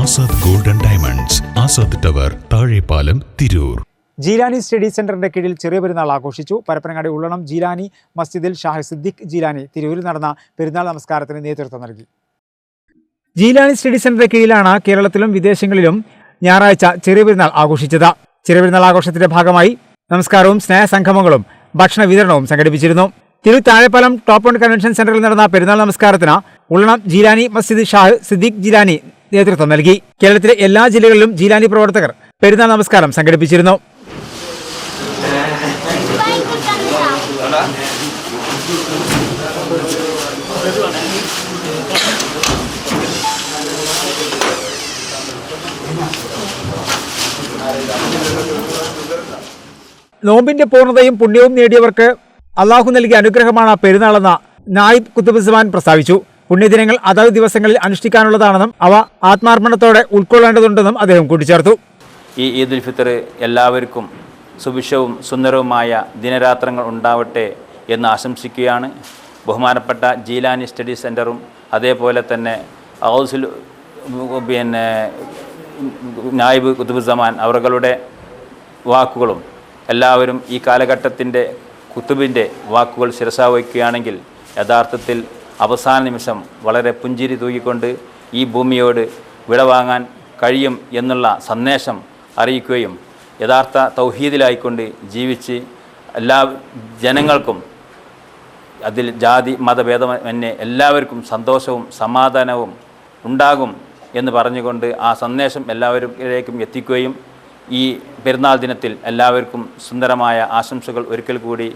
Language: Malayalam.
Azad golden diamonds Azad tower Thazhepalam Tirur. Jeelani study സെന്ററിന്റെ കീഴിൽ ചെറിയ പെരുന്നാൾ ആഘോഷിച്ചു. പരപ്പനങ്ങാടി ഉള്ളണം ജീലാനി മസ്ജിദിൽ ഷാഹി സിദ്ദിഖ് ജീലാനി തിരൂരിൽ നടന്ന പെരുന്നാൾ നമസ്കാരത്തിന് നേതൃത്വം നൽകി. ജീലാനി സ്റ്റഡി സെന്ററിന്റെ കീഴിലാണ് കേരളത്തിലും വിദേശങ്ങളിലും ഞായറാഴ്ച ചെറിയ പെരുന്നാൾ ആഘോഷിച്ചത്. ചെറിയ പെരുന്നാൾ ആഘോഷത്തിന്റെ ഭാഗമായി നമസ്കാരവും സ്നേഹ സംഗമങ്ങളും ഭക്ഷണ വിതരണവും സംഘടിപ്പിച്ചിരുന്നു. തിരു താഴെപ്പാലം ടോപ്പ് കൺവെൻഷൻ സെന്ററിൽ നടന്ന പെരുന്നാൾ നമസ്കാരത്തിന് ഉള്ളണം ജീലാനി മസ്ജിദ് ഷാഹ് സിദ്ദിഖ് ജീലാനി നേതൃത്വം നൽകി. കേരളത്തിലെ എല്ലാ ജില്ലകളിലും ജീലാനി പ്രവർത്തകർ പെരുന്നാൾ നമസ്കാരം സംഘടിപ്പിച്ചിരുന്നു. നോമ്പിന്റെ പൂർണതയും പുണ്യവും നേടിയവർക്ക് അള്ളാഹു നൽകിയ അനുഗ്രഹമാണ് പെരുന്നാളെന്ന് നായിബ് കുത്തുബുസ്മാൻ പ്രസ്താവിച്ചു. പുണ്യദിനങ്ങൾ അതത് ദിവസങ്ങളിൽ അനുഷ്ഠിക്കാനുള്ളതാണെന്നും അവ ആത്മാർപ്പണത്തോടെ ഉൾക്കൊള്ളേണ്ടതുണ്ടെന്നും അദ്ദേഹം കൂട്ടിച്ചേർത്തു. ഈ ഈദുൽ ഫിത്തർ എല്ലാവർക്കും സുഭിക്ഷവും സുന്ദരവുമായ ദിനരാത്രങ്ങൾ ഉണ്ടാവട്ടെ എന്ന് ആശംസിക്കുകയാണ്. ബഹുമാനപ്പെട്ട ജീലാനി സ്റ്റഡി സെന്ററും അതേപോലെ തന്നെ ഹൗസിൽ പിന്നെ നായിബ് കുത്തുബുസമാൻ അവരുടെ വാക്കുകളും എല്ലാവരും ഈ കാലഘട്ടത്തിന്റെ കുത്തുബിന്റെ വാക്കുകൾ ശിരസാവഹിക്കുകയാണെങ്കിൽ യഥാർത്ഥത്തിൽ അവസാന നിമിഷം വളരെ പുഞ്ചിരി തൂക്കിക്കൊണ്ട് ഈ ഭൂമിയോട് വിടവാങ്ങാൻ കഴിയും എന്നുള്ള സന്ദേശം അറിയിക്കുകയും യഥാർത്ഥ തൗഹീദിലായിക്കൊണ്ട് ജീവിച്ച് എല്ലാ ജനങ്ങൾക്കും അതിൽ ജാതി മതഭേദമന്യേ എല്ലാവർക്കും സന്തോഷവും സമാധാനവും ഉണ്ടാകും എന്ന് പറഞ്ഞുകൊണ്ട് ആ സന്ദേശം എല്ലാവരിലേക്കും എത്തിക്കുകയും ഈ പെരുന്നാൾ ദിനത്തിൽ എല്ലാവർക്കും സുന്ദരമായ ആശംസകൾ ഒരിക്കൽ കൂടി